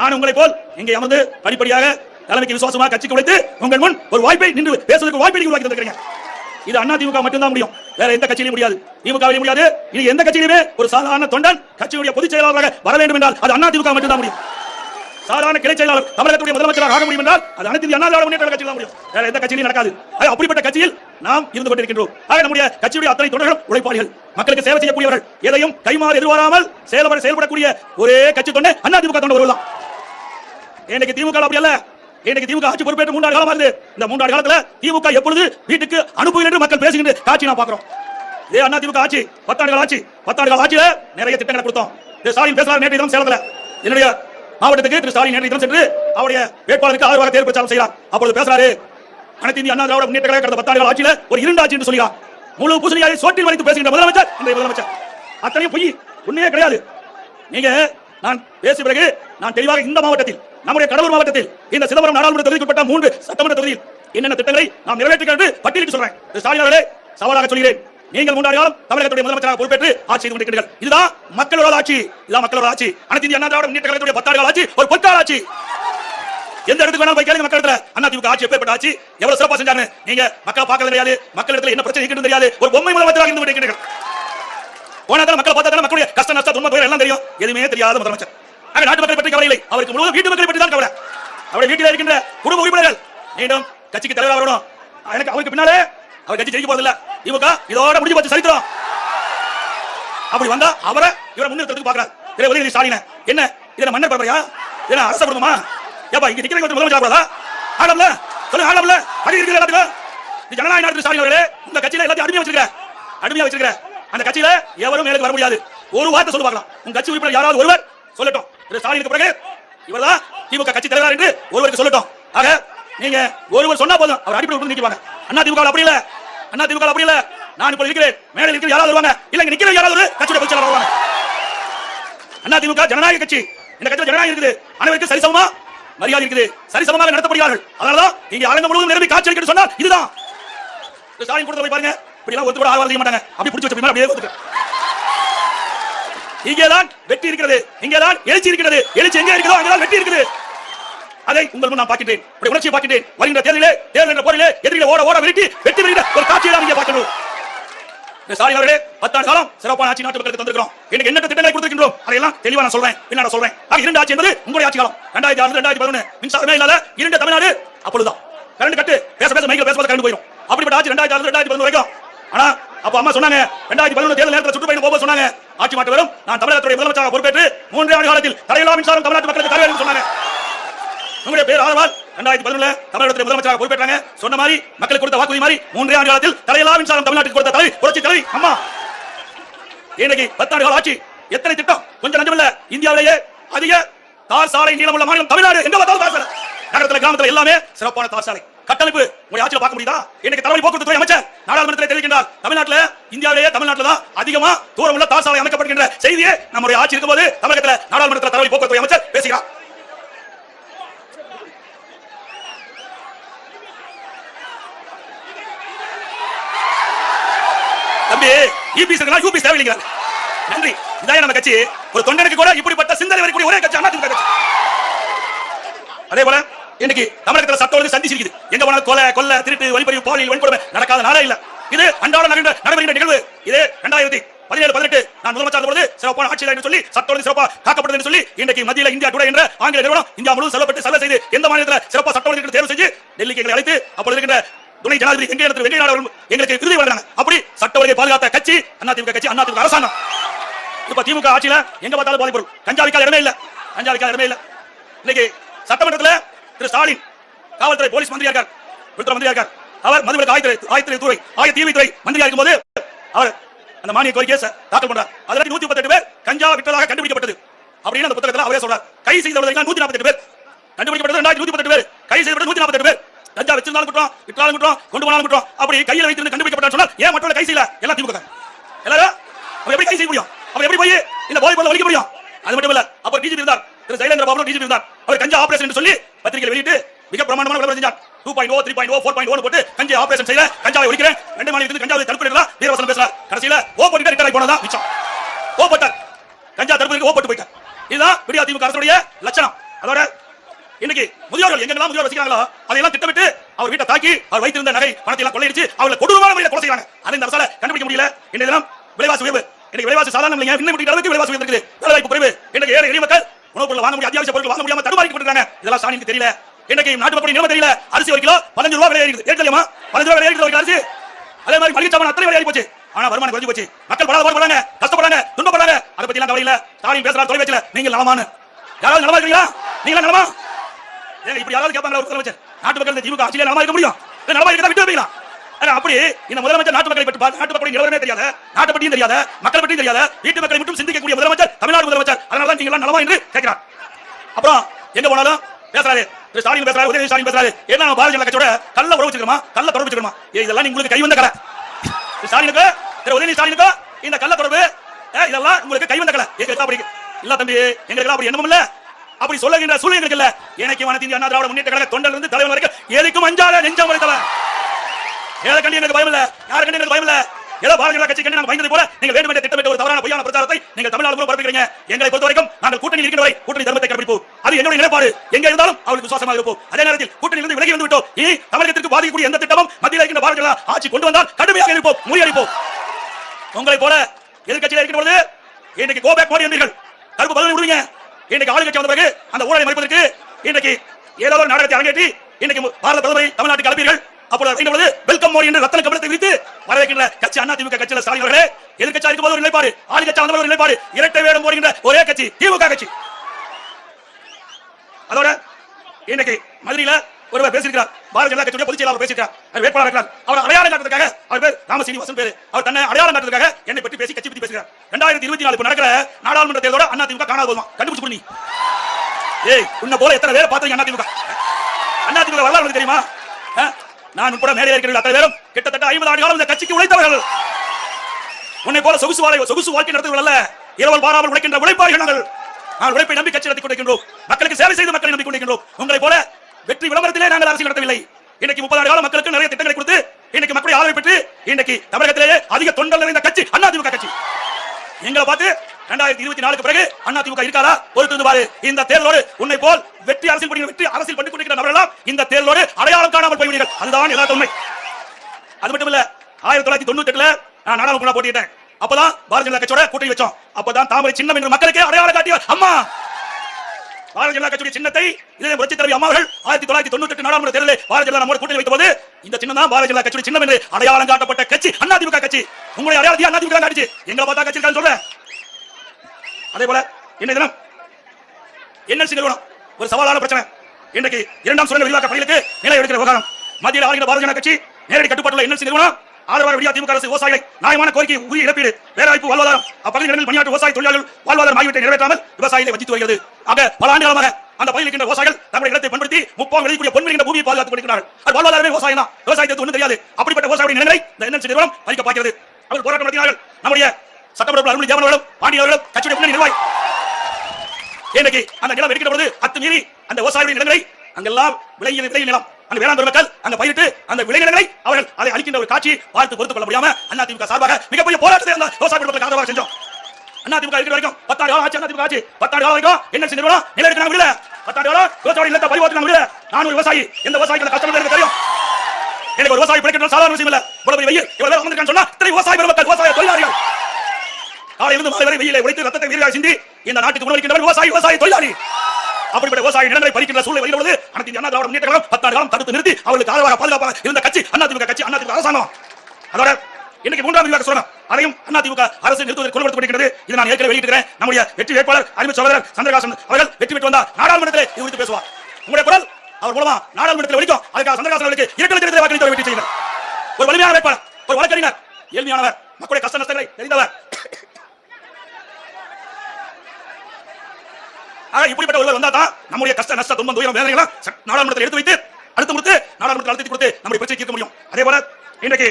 நான் உங்களை போல் இங்கே அமர்ந்து படிப்படியாக தலைமைக்கு விசுவாசமா கட்சிக்கு உழைத்து உங்கள் முன் ஒரு வாய்ப்பை நின்று பேசுவதற்கு வாய்ப்பை உருவாக்கி தந்திருக்கிறீங்க. இது அண்ணா திமுக மட்டும்தான் முடியும். வேற எந்த கட்சியிலும் முடியாது. திமுகவிலும் முடியாது. இது எந்த கட்சியிலுமே ஒரு சாதாரண தொண்டன் கட்சியுடைய பொதுச் செயலாளராக வர வேண்டும் என்றால் அது அண்ணா திமுக மட்டும்தான் முடியும். சாதாரண கிளை செயலாளர் தமிழகத்துடைய முதலமைச்சராக ஆக முடியும் என்றால் அது அனைத்து அண்ணா திராவிட முன்னேற்ற கட்சியில் தான் முடியும். வேற எந்த கட்சியிலும் நடக்காது. அப்படிப்பட்ட கட்சியில் நாம் இருந்து கொண்டிருக்கின்றோம். ஆக நம்முடைய கட்சியுடைய அத்தனை தொண்டர்களும் உழைப்பாளிகள். மக்களுக்கு சேவை செய்யக்கூடியவர்கள். எதையும் கைமாறு எதிர்பாராமல் செயல்பட செயல்படக்கூடிய ஒரே கட்சி தொண்டை அண்ணா திமுக தொண்டர்கள் தான் இன்னைக்கு திமுக அப்படி அல்ல. இன்னைக்கு திமுக ஆட்சி பொறுப்பேற்று மூன்றாண்டு காலமா இருந்து இந்த மூன்றாண்டு காலத்துல திமுக எப்பொழுது வீட்டுக்கு அனுப்புகள் என்று மக்கள் பேசுகின்ற காட்சி நான் பாக்குறோம் இதே அண்ணா திமுக ஆட்சி பத்தாண்டு கால ஆட்சி. பத்தாண்டு கால ஆட்சியில நிறைய திட்டங்களை கொடுத்தோம். திரு ஸ்டாலின் பேசுறாரு நேற்று தினம் சேலத்துல. என்னுடைய மாவட்டத்துக்கு திரு ஸ்டாலின் நேற்று தினம் சென்று அவருடைய வேட்பாளருக்கு ஆதரவாக தேர்வு பிரச்சாரம் செய்யலாம் அப்பொழுது பேசுறாரு அனைத்து இந்திய அண்ணா திராவிட முன்னேற்ற கழக கடந்த பத்தாண்டு கால ஆட்சியில ஒரு இரண்டு ஆட்சி என்று சொல்கிறார் முழு பூசணியாரை சோற்றில் வைத்து பேசுகின்ற முதலமைச்சர் இந்த முதலமைச்சர். அத்தனையும் பொய் உண்மையே கிடையாது. நீங்க நான் பேசிய பிறகு நான் தெளிவாக இந்த மாவட்டத்தில் நம்முடைய கடலூர் மாவட்டத்தில் இந்த சிதம்பரம் நாடாளுமன்ற தொகுதிக்குட்பட்ட மூன்று சட்டமன்ற தொகுதியில் என்னென்ன திட்டங்களை நாம் நிறைவேற்றுகிறோம் என்று பட்டியலிட்டு சொல்றேன். ஸ்டாலின் அவர்களே சவாலாக சொல்கிறேன். நீங்கள் மூன்றாண்டு காலம் தமிழகத்துடைய முதலமைச்சராக பொறுப்பேற்று ஆட்சி செய்து கொண்டிருக்கிறீர்கள். இதுதான் மக்களோட ஆட்சி இதுதான் மக்களோட ஆட்சி. அனைத்து இந்திய அண்ணா திராவிட முன்னேற்ற கழகத்துடைய பத்தாறு ஆட்சி ஒரு பொற்கால ஆட்சி. எந்த இடத்துக்கு வேணாலும் போய் கேளுங்க மக்கள் இடத்துல அண்ணா திமுக ஆட்சி எப்பேற்பட்ட ஆட்சி? எவ்வளவு சிறப்பா செஞ்சாங்க நீங்க மக்களை பார்க்கல தெரியாது மக்கள் இடத்துல என்ன பிரச்சனை இருக்குன்னு தெரியாது. ஒரு பொம்மை முதலமைச்சராக இருந்து கொண்டிருக்கிறீர்கள். போன பார்த்தா மக்களுடைய கஷ்ட நஷ்ட துன்ப எல்லாம் தெரியும். எதுவுமே தெரியாத முதலமைச்சர். அவர் நாட்டு மக்களை பற்றி கவலை இல்லை. அவருக்கு முழுவதும் வீட்டு மக்களை பற்றி தான் கவலை. அவருடைய வீட்டில் இருக்கின்ற குடும்ப உறுப்பினர்கள் மீண்டும் கட்சிக்கு தலைவர் வரணும். எனக்கு அவருக்கு பின்னாலே அவர் கட்சி ஜெயிக்க போறதில்ல. திமுக இதோட முடிஞ்சு போச்சு சரித்திரம். அப்படி வந்தா அவரை இவரை முன்னிறுத்தத்துக்கு பாக்குறாரு திரு உதயநிதி ஸ்டாலின். என்ன? இதை மன்னர் பரம்பரையா? இதை அரச குடும்பமா? ஏப்பா இங்க நிக்கிறவங்க முதலமைச்சர் ஆடம்ல. சொல்லுங்க ஆடம்ல. அடி இருக்கிற எல்லாத்துக்கும். இது ஜனநாயக நாட்டு ஸ்டாலின் அவர்களே இந்த கட்சியில எல்லாத்தையும் அடிமையா வச்சிருக்க அடிமையா வச்சிருக்க அந்த கட்சியில எவரும் மேலுக்கு வர முடியாது. ஒரு வார்த்தை சொல்ல பார்க்கலாம். உங்க கட்சி உறுப்பினர் யாராவது ஒருவர் சொல்லட்டும். ஸ்டாலினுக்கு பிறகு இவர்தான் திமுக கட்சி தலைவர் என்று ஒருவருக்கு சொல்லட்டும். ஆக நீங்க ஒருவர் சொன்னா போதும். அவர் அடிப்படை விட்டு நிற்பாங்க அண்ணா திமுக அப்படி இல்ல. அண்ணா திமுக அப்படி இல்ல. நான் இப்ப இருக்கிறேன். மேடையில் இருக்கிற யாராவது வருவாங்க? இல்ல இங்க நிக்கிற யாராவது ஒரு கட்சியோட பொதுச்செயலர் வருவாங்க. அண்ணா திமுக ஜனநாயக கட்சி. இந்த கட்சியில் ஜனநாயகம் இருக்குது. அனைவருக்கும் சரிசமமா மரியாதை இருக்குது. சரிசமமாக நடத்தப்படுகிறார்கள். அதனாலதான் இங்க அரங்கம் முழுவதும் நிரம்பி காட்சி அளிக்கிறது சொன்னால் இதுதான். ஸ்டாலின் கொடுத்த போய் பாருங்க. இப்படி எல்லாம் ஒத்து கூட ஆழ்வார் செய்ய மாட்டாங்க. அப்படி பிடிச்சி வச்ச அப்படியே ஒத்துக்க. இங்கேதான் வெற்றி இருக்கிறது. இங்கேதான் எழுச்சி இருக்கிறது. எழுச்சி எங்க இருக்குதோ அங்கதான் வெற்றி இருக்குது. அதை உங்கள் முன் நான் பார்க்கின்றேன். உடைய உணர்ச்சியை பார்க்கின்றேன். வருகின்ற தேர்தலிலே தேர்தல் என்ற போரிலே எதிரிலே ஓட ஓட விரட்டி வெற்றி பெறுகிற ஒரு காட்சியை தான் இங்கே பார்க்கணும். இந்த ஸ்டாலின் அவர்களே பத்தாண்டு காலம் சிறப்பான ஆட்சி நாட்டு மக்களுக்கு தந்திருக்கிறோம். எனக்கு என்ன திட்டங்களை கொடுத்திருக்கின்றோம்? அதையெல்லாம் தெளிவா நான் சொல்றேன். என்ன சொல்றேன். ஆக இரண்டு ஆட்சி என்பது உங்களுடைய ஆட்சி காலம். ரெண்டாயிரத்தி ஆறு ரெண்டாயிரத்தி பதினொன்று மின்சாரமே இல்லாத இரண்டு தமிழ்நாடு அப்பொழுதுதான். கரண்ட் கட்டு பேச பேச மைக்கில் பேசுவது கரண்ட் போயிடும் அப்படிப்பட்ட ஆட்சி ரெண்டாயிரத்தி ஆறு ரெண்டாயிரத்தி பதினொன்று வரைக்கும். ஆனா அப்ப அம்மா சொன்னாங்க ரெண்டாயிரத்தி பதினொன்று தேர்தல் நேரத்தில் சுற்றுப்பயணம் போக சொன்னாங்க ஆட்சி மாற்ற வரும். நான் தமிழகத்துடைய முதலமைச்சராக பொறுப்பேற்று மூன்றே ஆண்டு காலத்தில் தடையில்லா மின்சாரம் தமிழ்நாட்டு மக்களுக்கு தர வேண்டும் சொன்னாங்க. உங்களுடைய பேர் ஆதரவால் ரெண்டாயிரத்தி பதினொன்று தமிழகத்தில் முதலமைச்சராக பொறுப்பேற்றாங்க. சொன்ன மாதிரி மக்களுக்கு கொடுத்த வாக்குறுதி மாதிரி மூன்றே ஆண்டு காலத்தில் தடையில்லா மின்சாரம் தமிழ்நாட்டுக்கு கொடுத்த தலைவி புரட்சி தலைவி அம்மா. இன்னைக்கு பத்தாண்டு கால ஆட்சி. எத்தனை திட்டம்? கொஞ்சம் நஞ்சமில்ல. இந்தியாவிலேயே அதிக தார் சாலை நீளமுள்ள மாநிலம் தமிழ்நாடு. எங்க பார்த்தாலும் தார் சாலை. நகரத்துல கிராமத்துல எல்லாமே சிறப்பான தார் சாலை. கட்டமைப்பு. உங்களுடைய ஆட்சியில் பார்க்க முடியுதா? இன்னைக்கு தலைமை போக்குவரத்து துறை அமைச்சர் நாடாளுமன்றத்தில் தெரிவிக்கின்றார். தமிழ்நாட்டில் இந்தியாவிலேயே தமிழ்நாட்டில் தான் அதிகமா தூரம் உள்ள தார் சாலை அமைக்கப்படுகின்ற செய்தியை நம்முடைய ஆட்சி இருக்கும்போது தமிழகத்தில் நாடாளுமன்றத்தில் தலைமை போக்குவரத்து அமைச்சர் பேசுகிறார். தம்பி யூபிஎஸ் இருக்கா யூபிஎஸ் தேவையில்லைங்கிறாங்க நன்றி. இதான் நம்ம கட்சி? ஒரு தொண்டனுக்கு கூட இப்படிப்பட்ட சிந்தனை வரக்கூடிய ஒரே கட்சி அண்ணா திமுக கட்சி. அதே போல இன்னைக்கு தமிழகத்துல சட்டோடு சந்திச்சிருக்குது. எங்க போனாலும் கொலை கொல்ல திருட்டு வழிபறிவு பாலியல் வன்கொடுமை நடக்காத நாளே இல்ல. இது அன்றாட நகர்ந்த நடைபெறுகின்ற நிகழ்வு. இது ரெண்டாயிரத்தி பதினேழு பதினெட்டு நான் முதலமைச்சர் பொழுது சிறப்பான ஆட்சி என்று சொல்லி சட்டோடு சிறப்பாக காக்கப்படுது என்று சொல்லி இன்னைக்கு மத்தியில் இந்தியா டுடே என்ற ஆங்கில நிறுவனம் இந்தியா முழுவதும் செல்லப்பட்டு செலவு செய்து எந்த மாநிலத்தில் சிறப்பாக சட்டோடு தேர்வு செஞ்சு டெல்லிக்கு எங்களை அழைத்து அப்பொழுது இருக்கின்ற துணை ஜனாதிபதி எங்கே இடத்துல வெங்கய்ய நாடு எங்களுக்கு விருது வழங்கினாங்க. அப்படி சட்ட ஒழுங்கை பாதுகாத்த கட்சி அண்ணா திமுக கட்சி அண்ணா அரசாங்கம். இப்ப திமுக ஆட்சியில எங்க பார்த்தாலும் பாதிப்பு வரும். கஞ்சா விற்காத இடமே இல்ல. கஞ்சா இடமே இல்ல. இன்னைக்கு சட்டமன்றத்துல திரு ஸ்டாலின் காவல்துறை போலீஸ் மந்திரியா இருக்கார் உள்துறை மந்திரியா இருக்கார். அவர் மதுவிலக்கு ஆயத்துறை ஆயத்துறை துறை ஆய தீவித்துறை துறை மந்திரியா இருக்கும்போது அவர் அந்த மானிய கோரிக்கையை தாக்கல் பண்றார். அதில் நூத்தி முப்பத்தெட்டு பேர் கஞ்சா விட்டதாக கண்டுபிடிக்கப்பட்டது. அப்படின்னு அந்த புத்தகத்தில் அவரே சொல்றார். கை செய்தவர்கள் நூத்தி நாற்பத்தி பேர். கண்டுபிடிக்கப்பட்டது ரெண்டாயிரத்தி நூத்தி பத்து பேர். கை செய்யப்பட்டது நூத்தி நாற்பத்தி பேர். கஞ்சா வச்சிருந்தாலும் குற்றம் விட்டாலும் குற்றம் கொண்டு போனாலும் குற்றம். அப்படி கையில வைத்திருந்து கண்டுபிடிக்கப்பட்டான்னு சொன்னால் ஏன் மற்றவங்க கை செய்யல? எல்லாம் திமுக எல்லாரும் அவர் எப்படி கை செய்ய முடியும்? அவர் எப்படி போய் இந்த போதை பொருள் ஒழிக்க முடியும்? அது மட்டும் இல்ல அப்ப டிஜிபி இருந்தார். திரு சைலேந்திர பாபு டிஜிபி இருந்தார் அவர் கஞ்சா ஆபரேஷன் என்று சொல்லி பத்திரிகை வெளியிட்டு மிக பிரமாண்டமான விளம்பரம் செஞ்சார். Two point O three point O four point O போட்டு கஞ்சா ஆபரேஷன் செய்யல. கஞ்சாவை ஒழிக்கிறேன். ரெண்டு மாநிலத்துக்கு கஞ்சாவை தடுப்பு வீரவசனம் பேசலாம் கடைசியில ஓ போட்டு ரிட்டர் போனதா? மிச்சம். ஓ போட்டார். கஞ்சா தடுப்பு ஓ போட்டு போயிட்டார். இதுதான் விடியா திமுக அரசுடைய லட்சணம். அதோட இன்னைக்கு முதியோர்கள் எங்கெல்லாம் முதியோர் வசிக்கிறாங்களோ அதையெல்லாம் திட்டமிட்டு அவர் வீட்டை தாக்கி அவர் வைத்திருந்த நகை பணத்தை எல்லாம் கொள்ளையடிச்சு அவங்களை கொடூரமான முறையில் கொலை செய்யறாங்க. அதை இந்த அரசால கண்டுபிடிக்க முடியல. இன்னைக்கு தினம் விலைவாசி உயர்வு. இன்னைக்கு விலைவாசி சாதாரண இல்லைங்க இன்னும் முடிக்கிற அளவுக்கு விலைவாசி உயர்வு இருக்குது வேலை வாய்ப்பு குறைவு. இன்னைக்கு ஏழை எளிய மக்கள் உணவுப் பொருள் வாங்க முடியும் அத்தியாவசிய பொருட்கள் வாங்க முடியாம தடுமாறிக்கப்பட்டிருக்காங்க இதெல்லாம் ஸ்டாலினுக்கு தெரியல. இன்னைக்கு நாட்டு மக்கள் நிலைமை தெரியல. அரிசி ஒரு கிலோ பதினஞ்சு ரூபா விலை ஏறிடுது ஏற்கலையுமா பதினஞ்சு ரூபா விலை ஏறிடுது அரிசி. அதே மாதிரி மளிகை சாமான் அத்தனை விலை போச்சு. ஆனா வருமானம் குறைஞ்சு போச்சு. மக்கள் படாத பாடுபடுறாங்க கஷ்டப்படுறாங்க. துன்பப்படுறாங்க. அதை பத்தி எல்லாம் கவலை இல்ல. ஸ்டாலின் பேசுறாரு தொலைபேச்சில நீங்கள் நலமானு. யாராவது நலமா இருக்கீங்களா? நீங்க நலமா? இப்படி யாராவது கேட்பாங்களா ஒரு நாட்டு மக்கள் இந்த திமுக ஆட்சியில நலமா இருக்க முடியும்? நலமா இருக்கா விட்டு அப்படி? இந்த முதலமைச்சர் நாட்டு மக்களை பற்றி நாட்டு மக்களின் நிலவரமே தெரியாத நாட்டை பற்றியும் தெரியாத மக்கள் பற்றியும் தெரியாத வீட்டு மக்களை மட்டும் சிந்திக்கக்கூடிய முதலமைச்சர் தமிழ்நாடு முதலமைச்சர். அதனால தான் நீங்க எல்லாம் நலமா என்று கேட்கிறார். அப்புறம் எங்க போனாலும் பேசுறாரு. திரு ஸ்டாலின் பேசுறாரு உதயநிதி ஸ்டாலின் பேசுறாரு. என்ன பாரதிய ஜனதா கட்சியோட கள்ள உறவு வச்சுக்கிறோமா? கள்ள தொடர்பு வச்சுக்கிறோமா? இதெல்லாம் உங்களுக்கு கை வந்த கலை. ஸ்டாலினுக்கு திரு உதயநிதி ஸ்டாலினுக்கு இந்த கள்ள தொடர்பு இதெல்லாம் உங்களுக்கு கை வந்த கலை. எங்களுக்கு அப்படி இல்ல தம்பி எங்களுக்கு அப்படி என்னமும் இல்ல. அப்படி சொல்லுகின்ற சூழ்நிலை இல்ல எனக்கு வனத்தின் அண்ணா திராவிட முன்னேற்ற கழக தொண்டர் இருந்து தலைவர் வரைக்கும் எதுக்கும் அஞ்சாத நெஞ்சம் வரைத்தவன் ஏழை கண்டி எனக்கு பயம் இல்ல யாரை கண்டி எனக்கு பயம் இல்ல ஏதோ பாரதிய ஜனதா கட்சி கண்டி நாங்கள் பயந்தது போல நீங்கள் வேண்டும் என்று திட்டமிட்ட ஒரு தவறான பொய்யான பிரச்சாரத்தை நீங்கள் தமிழ்நாடு கூட பரப்புகிறீங்க. எங்களை பொறுத்த வரைக்கும் நாங்கள் கூட்டணி இருக்கிற வரை கூட்டணி தர்மத்தை கடைபிடிப்போம். அது என்னுடைய நிலைப்பாடு. எங்க இருந்தாலும் அவருக்கு விசுவாசமாக இருப்போம். அதே நேரத்தில் கூட்டணியிலிருந்து விலகி வந்து விட்டோம் இனி தமிழகத்திற்கு பாதிக்கக்கூடிய எந்த திட்டமும் மத்தியில் இருக்கின்ற பாரதிய ஜனதா ஆட்சி கொண்டு வந்தால் கடுமையாக இருப்போம். முறியடிப்போம். உங்களை போல எதிர்க்கட்சியில் இருக்கிற பொழுது இன்னைக்கு கோபேக் மோடி என்பீர்கள் கருப்பு பதில் விடுவீங்க. இன்னைக்கு ஆளுங்கட்சி வந்த பிறகு அந்த ஊழலை மறைப்பதற்கு இன்னைக்கு ஏதோ ஒரு நாடகத்தை அரங்கேற்றி இன்னைக்கு பாரத பிரதமரை தமிழ்நாட்டுக்கு அனுப்பீர்கள் அப்பொழுது வெல்கம் மோடி என்று ரத்தன கபலத்தை விரித்து வரவேற்கின்ற கட்சி அண்ணா திமுக கட்சியில் ஸ்டாலின் அவர்களே எதிர்க்கட்சியா இருக்கும் போது ஒரு நிலைப்பாடு ஆளுங்கட்சி வந்த ஒரு நிலைப்பாடு இரட்டை வேடம் போடுகின்ற ஒரே கட்சி திமுக கட்சி. அதோட இன்னைக்கு மதுரையில ஒருவர் பேசியிருக்கிறார் பாரதிய ஜனதா கட்சியுடைய பொதுச் செயலாளர் பேசியிருக்கார் அவர் வேட்பாளர் இருக்கிறார் அவர் அடையாளம் காட்டுறதுக்காக அவர் பேர் ராமசீனிவாசன் பேரு. அவர் தன்னை அடையாளம் காட்டுறதுக்காக என்னை பற்றி பேசி கட்சி பற்றி பேசுகிறார். ரெண்டாயிரத்தி இருபத்தி நாலு நடக்கிற நாடாளுமன்ற தேர்தலோட அண்ணா திமுக காணாத போதுமா கண்டுபிடிச்சு பண்ணி ஏய் உன்னை போல எத்தனை பேர் பார்த்தீங்க அண்ணா திமுக? அண்ணா திமுக வரலாறு தெரியுமா? நான் உட்பட மேடையில் இருக்கிற அத்தனை பேரும் கிட்டத்தட்ட ஐம்பது ஆண்டு காலம் இந்த கட்சிக்கு உழைத்தவர்கள். உன்னை போல சொகுசு வாழை சொகுசு வாழ்க்கை நடத்துவர்கள் அல்ல. இரவல் பாராமல் உழைக்கின்ற உழைப்பாளிகள் நாங்கள். நான் உழைப்பை நம்பி கட்சி நடத்தி கொண்டிருக்கின்றோம். மக்களுக்கு சேவை செய்து மக்களை நம்பி கொண்டிருக்கின்றோம். உங்களை போல வெற்றி விளம்பரத்திலே நாங்கள் அரசியல் நடத்தவில்லை. இன்னைக்கு முப்பது ஆண்டு காலம் மக்களுக்கு நிறைய திட்டங்களை கொடுத்து இன்னைக்கு மக்களை ஆதரவு பெற்று இன்னைக்கு தமிழகத்திலேயே அதிக தொண்டல் நிறைந்த கட்சி அதிமுக கட்சி. எங்களை பார்த்து ரெண்டாயிரத்தி இருபத்தி நாலுக்கு பிறகு அதிமுக இருக்காதா பொறுத்து பாரு. இந்த தேர்தலோடு உன்னை போல் வெற்றி அரசியல் பண்ணி வெற்றி அரசியல் பண்ணி கொண்டிருக்கிற நபர்களெல்லாம் இந்த தேர்தலோடு அடையாளம் காணாமல் போய்விடுங்கள் அதுதான் யதார்த்த உண்மை அது மட்டும் இல்ல ஆயிரத்தி தொள்ளாயிரத்தி தொண்ணூத்தி எட்டுல நான் நாடாளுமன்ற போட்டிட்டேன் அப்பதான் பாரதிய ஜனதா கட்சியோட கூட்டணி வச்சோம். அப்பதான் தாமரை சின்னம் என்று மக்களுக்கு அடையாளம் காட்டிய அம்மா! பாரதிய ஜனதா கட்சியுடைய சின்னத்தை இதே புரட்சி தலைவி அம்மாவர்கள் ஆயிரத்தி தொள்ளாயிரத்தி தொண்ணூத்தி எட்டு நாடாளுமன்ற தேர்தலில் பாரதிய ஜனதா நம்மோடு கூட்டணி வைத்த போது இந்த சின்னம் தான் பாரதிய ஜனதா கட்சியுடைய சின்னம் என்று அடையாளம் காட்டப்பட்ட கட்சி அதிமுக கட்சி. உங்களுடைய அடையாளத்தையும் அதிமுக தான் காட்டுச்சு. எங்களை பார்த்தா கட்சி சொல்றேன். அதே போல இன்றைய தினம் என்எல்சி நிறுவனம் ஒரு சவாலான பிரச்சனை. இன்றைக்கு இரண்டாம் சுரங்க விரிவாக்க பணிகளுக்கு நிலை எடுக்கிற விவகாரம். மத்தியில் ஆளுகிற பாரதிய ஜனதா கட்சி நேரடி கட்டுப்பாட்டுள்ள என்எல்சி நிறுவனம் ஆதரவாக விடியா திமுக அரசு விவசாயிகளை நியாயமான கோரிக்கை உரிய இழப்பீடு வேலைவாய்ப்பு வாழ்வாதாரம் அப்பகுதிகளில் பணியாற்றும் விவசாய தொழிலாளர்கள் வாழ்வாதாரம் ஆகியவற்றை நிறைவேற்றாமல் விவசாயிகளை வஞ்சித்து வருகிறது. ஆக பல ஆண்டு காலமாக அந்த பகுதியில் இருக்கின்ற விவசாயிகள் தங்களுடைய இடத்தை பயன்படுத்தி முப்பாங்க விளையக்கூடிய பொன்மிகின்ற பூமியை பாதுகாத்துக் கொண்டிருக்கிறார்கள். அது வாழ்வாதாரமே விவசாயம் தான் விவசாயத்தை ஒன்றும் தெரியாது. அப்படிப்பட்ட விவசாயிகளின் நிலைமை இந்த என்எல்சி நிறுவனம் பறிக்க பார்க்கிறது. அவர் போராட்டம் நடத்தினார்கள். நம்முடைய சட்டமன்ற அருள்மொழி தேவன் அவர்களும் பாண்டிய அவர்களும் கட்சியுடைய முன்னணி நிர்வாகி. இன்னைக்கு அந்த நிலம் வெடிக்கிற பொழுது அத்துமீறி அந்த விவசாயிகளின் நிலங்களை அங்கெல்லாம் விளைய விளை நிலம் அந்த வேளாண் மக்கள் அங்க பயிரிட்டு அந்த விளைநிலங்களை அவர்கள் அதை அளிக்கின்ற ஒரு காட்சி பார்த்து பொறுத்துக் கொள்ள முடியாம அதிமுக சார்பாக மிகப்பெரிய போராட்டத்தை அந்த விவசாய மக்களுக்கு ஆதரவாக செஞ்சோம். அதிமுக இருக்கிற வரைக்கும் பத்தாண்டு காலம் ஆச்சு அதிமுக ஆச்சு. பத்தாண்டு காலம் வரைக்கும் என்ன நிறுவனம் நில எடுக்க முடியல. பத்தாண்டு காலம் விவசாய இல்லத்தை பரிவர்த்தனை முடியல. நானும் விவசாயி. எந்த விவசாயிகள் கஷ்டம் எனக்கு தெரியும். எனக்கு ஒரு விவசாயி பிடிக்கிறது சாதாரண விஷயம் இல்ல. இவ்வளவு வெயில் இவ்வளவு வந்திருக்கான்னு சொன்னா இத்தனை விவசாய மக்கள் விவசாய தொழிலாளிகள் காலையிலிருந்து மாலை வரை வெயிலை உழைத்து ரத்தத்தை வீரராக சிந்தி இந்த நாட்டுக்கு உணவளிக்கின்றவர் விவசாயி விவசாய தொழிலாளி. அப்படிப்பட்ட விவசாய நிலங்களை பறிக்கின்ற சூழ்நிலை வெளியில் உள்ளது. அனைத்து அண்ணா திராவிட முன்னேற்ற கழகம் பத்தாண்டு காலம் தடுத்து நிறுத்தி அவர்களுக்கு ஆதரவாக பாதுகாப்பாக இருந்த கட்சி அதிமுக கட்சி அதிமுக அரசாங்கம். அதோட இன்னைக்கு மூன்றாம் விரிவாக சொல்லணும் அதையும் அதிமுக அரசு நிறுத்துவதற்கு கொண்டு இது நான் ஏற்கனவே வெளியிட்டிருக்கிறேன். நம்முடைய வெற்றி வேட்பாளர் அறிவு சகோதரர் சந்திரகாசன் அவர்கள் வெற்றி பெற்று வந்தார். நாடாளுமன்றத்தில் இது குறித்து பேசுவார். உங்களுடைய குரல் அவர் மூலமா நாடாளுமன்றத்தில் ஒழிக்கும் அதுக்காக சந்திரகாசன் அவர்களுக்கு இரட்டை லட்சத்தை வாக்களித்து வெற்றி செய்கிறார் ஒரு வலிமையான வேட்பாளர் ஒரு வழக்கறிஞர் ஏழ்மையானவர் மக்களுடைய கஷ்ட நஷ்டங்களை தெரிந்தவர் ஆக ஒருவர் வந்தா தான் நம்முடைய கஷ்ட நஷ்ட துன்பம் துயரம் வேதனைகளை நாடாளுமன்றத்தில் எடுத்து வைத்து அடுத்து கொடுத்து நாடாளுமன்றத்தில் அழுத்தி கொடுத்து நம்முடைய பிரச்சனை தீர்க்க முடியும். அதே போல இன்றைக்கு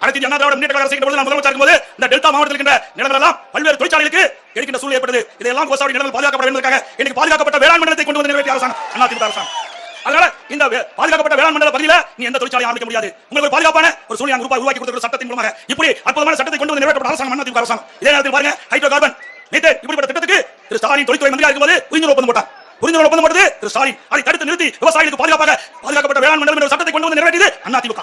அனைத்து இந்திய அண்ணா திராவிட முன்னேற்ற கழக அரசு இருக்கின்ற நான் முதலமைச்சர் இருக்கும்போது இந்த டெல்டா மாவட்டத்தில் இருக்கின்ற நிலங்கள் எல்லாம் பல்வேறு தொழிற்சாலைகளுக்கு எடுக்கின்ற சூழல் ஏற்பட்டது. இதெல்லாம் கோசாவடி நிலங்கள் பாதுகாக்கப்பட என்பதற்காக இன்னைக்கு பாதுகாக்கப்பட்ட வேளாண் மண்டலத்தை கொண்டு வந்து நிறைவேற்றிய அரசாங்கம் அண்ணா திமுக அரசாங்கம். அதனால இந்த பாதுகாக்கப்பட்ட வேளாண் மண்டல பகுதியில் நீ எந்த தொழிற்சாலை ஆரம்பிக்க முடியாது. உங்களுக்கு பாதுகாப்பான ஒரு சூழ்நிலை உருவா- உருவாக்கி கொடுத்த சட்டத்தின் மூலமாக இப்படி அற்புதமான சட்டத்தை கொண்டு வந்து நிறைவேற்றப்பட்ட அரசாங்கம் அண்ணா திமுக அரசாங்கம். இதே நேரத்தில் பாருங்க ஹைட்ரோ கார்பன் நேற்று இப்படி திரு ஸ்டாலின் தொழில்துறை மந்திரியா இருக்கும்போது புரிந்து ஒப்பந்தம் போட்டார். புரிந்துணர்வு ஒப்பந்தம் போட்டது திரு ஸ்டாலின். அதை தடுத்து நிறுத்தி விவசாயிகளுக்கு பாதுகாப்பாக பாதுகாக்கப்பட்ட வேளாண் மண்டலம் என்ற சட்டத்தை கொண்டு வந்து நிறைவேற்றியது அதிமுக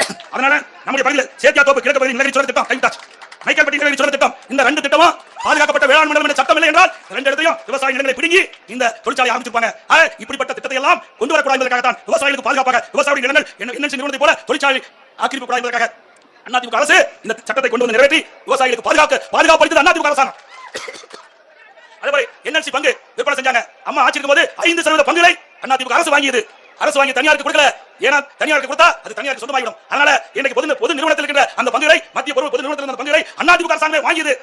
அதனால நம்முடைய பகுதியில் சேத்தியா தோப்பு கிழக்கு பகுதியில் நிலவரி சொல்ல திட்டம் கைவிட்டாச்சு. மைக்கேல்பட்டி நிலவரி சொல்ல திட்டம். இந்த ரெண்டு திட்டமும் பாதுகாக்கப்பட்ட வேளாண் மண்டலம் என்ற சட்டம் இல்லை என்றால் ரெண்டு இடத்தையும் விவசாய நிலங்களை பிடுங்கி இந்த தொழிற்சாலை ஆரம்பிச்சிருப்பாங்க. இப்படிப்பட்ட திட்டத்தை எல்லாம் கொண்டு வரக்கூடாதுக்காகத்தான் விவசாயிகளுக்கு பாதுகாப்பாக விவசாய நிலங்கள் என்ன நிறுவனத்தை போல தொழிற்சாலை ஆக்கிரமிப்பு கூடாதுக்காக என்பதற்காக அதிமுக அரசு இந்த சட்டத்தை கொண்டு வந்து நிறைவேற்றி விவசாயிகளுக்கு பாதுகாக்க பாதுகாப்பு அளித்தது அதிமுக அரசாங்கம். அதே போல என்எல்சி பங்கு விற்பனை செஞ்சாங்க. அம்மா ஆட்சி இருக்கும்போது ஐந்து சதவீத பங்குகளை அதிமுக அரசு வாங்கியது. அரசு வாங்கி தனியாருக்கு கொடுக்கல. ஏன்னா தனியாருக்கு கொடுத்தா அது தனியாருக்கு சொந்தமாகிடும் அதனால இன்னைக்கு பொது பொது நிறுவனத்தில் இருக்கிற அந்த பங்குகளை மத்திய பொருள் பொது நிறுவனத்தில் அந்த பங்குகளை அதிமுக அரசாங்கமே வாங்கியது.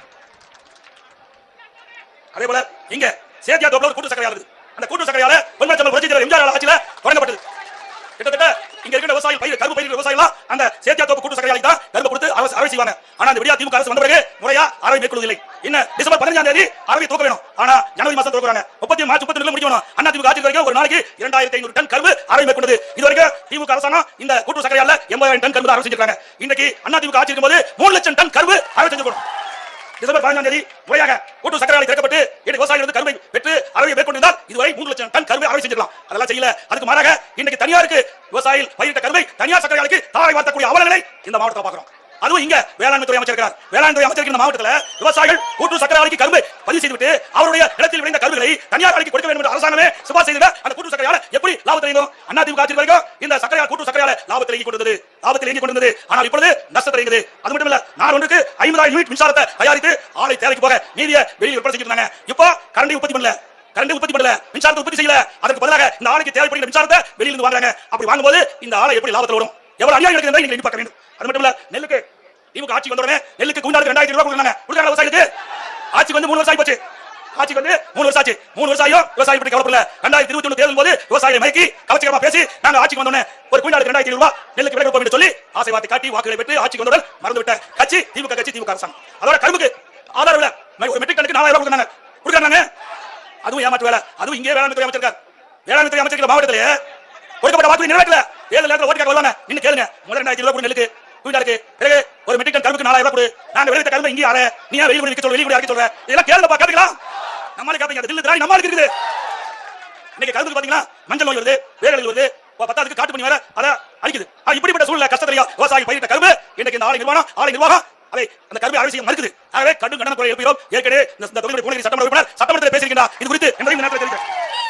அதே போல இங்க சேத்தியா தோப்புல ஒரு கூட்டு சக்கரை அந்த கூட்டு சக்கரையால பொன்மச்சம்பல் புரட்சி தலைவர் எம்ஜிஆர் ஆட்சியில தொடங்கப்பட்டது. கிட்டத்தட்ட இங்க இருக்கிற விவசாயிகள் பயிர் கரும்பு பயிர் விவசாயிகள் அந்த சேத்தியா தோப்பு கூட்டு சக்கரையாலைக்கு தான் கரும்பு கொடுத்து அரசு அறுவை செய்வாங்க. ஆனா அந்த விடியா திமுக அரசு வந்த பிறகு முறையா அறவை மேற்கொள்வதில்லை. இன்னும் டிசம்பர் பதினஞ்சாம் தேதி அறவை தூக்க வேணும். ஆனா ஜனவரி மாசம் தூக்குறாங்க முப்பத்தி மார்ச் முப்பத்தி முடிக்கணும். அண்ணா திமுக ஆட்சி வரைக்கும் ஒரு நாளைக்கு இரண்டாயிரத்தி ஐநூறு டன் கரும்பு அறவை மேற்கொண்டது. இது வரைக்கும் திமுக அரசாங்கம் இந்த கூட்டு சக்கரையால எண்பதாயிரம் டன் கரும்பு அறுவை செஞ்சிருக்காங்க. இன்னைக்கு அண்ணா திமுக ஆட்சி இருக்கும்போது மூணு லட்சம் டன் கரும்பு அறுவை செஞ்சிருக்கணும். டிசம்பர் பதினஞ்சாம் தேதி முறையாக கூட்டு சக்கரை ஆலை திறக்கப்பட்டு இன்று விவசாயிகள் வந்து கரும்பை பெற்று அறவை மேற்கொண்டிருந்தால் இதுவரை மூன்று லட்சம் டன் கரும்பை அறவை செஞ்சிடலாம் அதெல்லாம் செய்யல. அதுக்கு மாறாக இன்னைக்கு தனியாருக்கு விவசாயிகள் பயிரிட்ட கரும்பை தனியார் சக்கரை ஆலைக்கு தாரை வார்த்தக்கூடிய அவலங்களை இந்த மாவட்டத்தில் பார்க்கிறோம். அதுவும் இங்க வேளாண்மை துறை அமைச்சர் இருக்கிறார் வேளாண் துறை அமைச்சர் இந்த மாவட்டத்தில் விவசாயிகள் கூட்டு சக்கர ஆலைக்கு கரும்பு பதிவு செய்துவிட்டு அவருடைய நிலத்தில் விளைந்த கரும்புகளை தனியார் ஆலைக்கு கொடுக்க வேண்டும் என்று அரசாங்கமே சிபாரிசு செய்த அந்த கூட்டு சக்கரை ஆலை எப்படி லாபத்தில் இயங்கும் அண்ணா திமுக ஆட்சி வரைக்கும் இந்த சக்கர கூட்டு சக்கரை ஆலை லாபத்தில் இயங்கி கொண்டது லாபத்தில் இயங்கி கொண்டிருந்தது. ஆனால் இப்பொழுது நஷ்டத்தில் இயங்குது அது மட்டும் இல்ல நான் ஒன்றுக்கு ஐம்பதாயிரம் யூனிட் மின்சாரத்தை தயாரித்து ஆலை தேவைக்கு போக மீதிய வெளியில் விற்பனை செஞ்சுட்டு இருந்தாங்க. இப்போ கரண்டை உற்பத்தி பண்ணல. கரண்ட் உற்பத்தி பண்ணல. மின்சாரத்தை உற்பத்தி செய்யல. அதற்கு பதிலாக இந்த ஆலைக்கு தேவைப்படுகிற மின்சாரத்தை வெளியில இருந்து வாங்குறாங்க. அப்படி வாங்கும்போது இந்த ஆலை எப்படி லாபத்தில் வரும்? எவ்வளவு அநியாயம் இருக்கிறது நீங்க எண்ணி பார்க்க வேண்டும். அது மட்டும் இல்ல நெல்லுக்கு திமுக ஆட்சி வந்த உடனே நெல்லுக்கு குண்டாருக்கு ரெண்டாயிரத்தி ரூபாய் கொடுக்குறாங்க கொடுக்குறாங்க விவசாயிக்கு ஆட்சிக்கு வந்து மூணு வருஷம் போச்சு. ஆட்சிக்கு வந்து மூணு வருஷம் ஆச்சு. மூணு வருஷம் விவசாயம் பற்றி கவலைப்படல. ரெண்டாயிரத்தி இருபத்தி ஒன்று தேர்தல் போது விவசாயிகளை மயக்கி கவர்ச்சிகரமா பேசி நாங்க ஆட்சிக்கு வந்தோடனே ஒரு குண்டாருக்கு ரெண்டாயிரத்தி ரூபாய் நெல்லுக்கு விலை கொடுப்போம் சொல்லி ஆசை வார்த்தை காட்டி வாக்குகளை பெற்று ஆட்சிக்கு வந்தவுடன் மறந்து விட்ட கட்சி திமுக கட்சி திமுக அரசாங்கம். அதோட கரும்புக்கு ஆதாரம் விலை ஒரு மெட்ரிக் டனுக்கு நாலாயிரம் ரூபாய் கொடுக்குறாங்க. கொடுக்குறாங்க அதுவும் ஏமாற்று வேலை. அதுவும் இங்கே வேளாண் துறை அமைச்சர் வேளாண் துறை அமைச்சிருக்கிற மாவட்டத்திலே கொடுக்கப்பட்ட வாக்கு நிறைவேற்றல. ஏழு நேரத்தில் ஓட்டுக்காக வருவாங்க. இன்னும் கேளுங்க. முதல் ரெண்டாயிரத்தி ரூபாய் நெல்லுக்கு. குவிண்டா பிறகு ஒரு மெட்ரிக் டன் கரும்புக்கு நாலாயிரம் ரூபாய் கொடு. நாங்க வெளியிட்ட கரும்பு இங்கே ஆற நீ வெளியே வெளியே விற்க சொல்ற வெளியே விற்க சொல்ற. இதெல்லாம் கேள்வி பாக்கலாம் நம்மளுக்கு கேட்பீங்க அது தில்லு திராணி நம்மளுக்கு இருக்குது. இன்னைக்கு கரும்புக்கு பாத்தீங்கன்னா மஞ்சள் நோய் வருது வேர்கள் வருது. பத்தாவதுக்கு காட்டு பண்ணி வர அதை அழிக்குது. இப்படிப்பட்ட சூழ்நிலை கஷ்டத்திலையா விவசாயி பயிரிட்ட கரும்பு இன்னைக்கு இந்த ஆலை நிர்வாகம் ஆலை நிர்வாகம் அதை அந்த கரும்பை அறுவை செய்ய மறுக்குது. ஆகவே கடும் கண்டன குறை எழுப்புகிறோம். ஏற்கனவே இந்த இந்த பூனகிரி சட்டமன்ற உறுப்பினர் சட்டமன்றத்தில் பேசியிருக்கிறார் இது குறித்து என்பதையும் நேரத்தில் தெரிவிக்கிறேன்.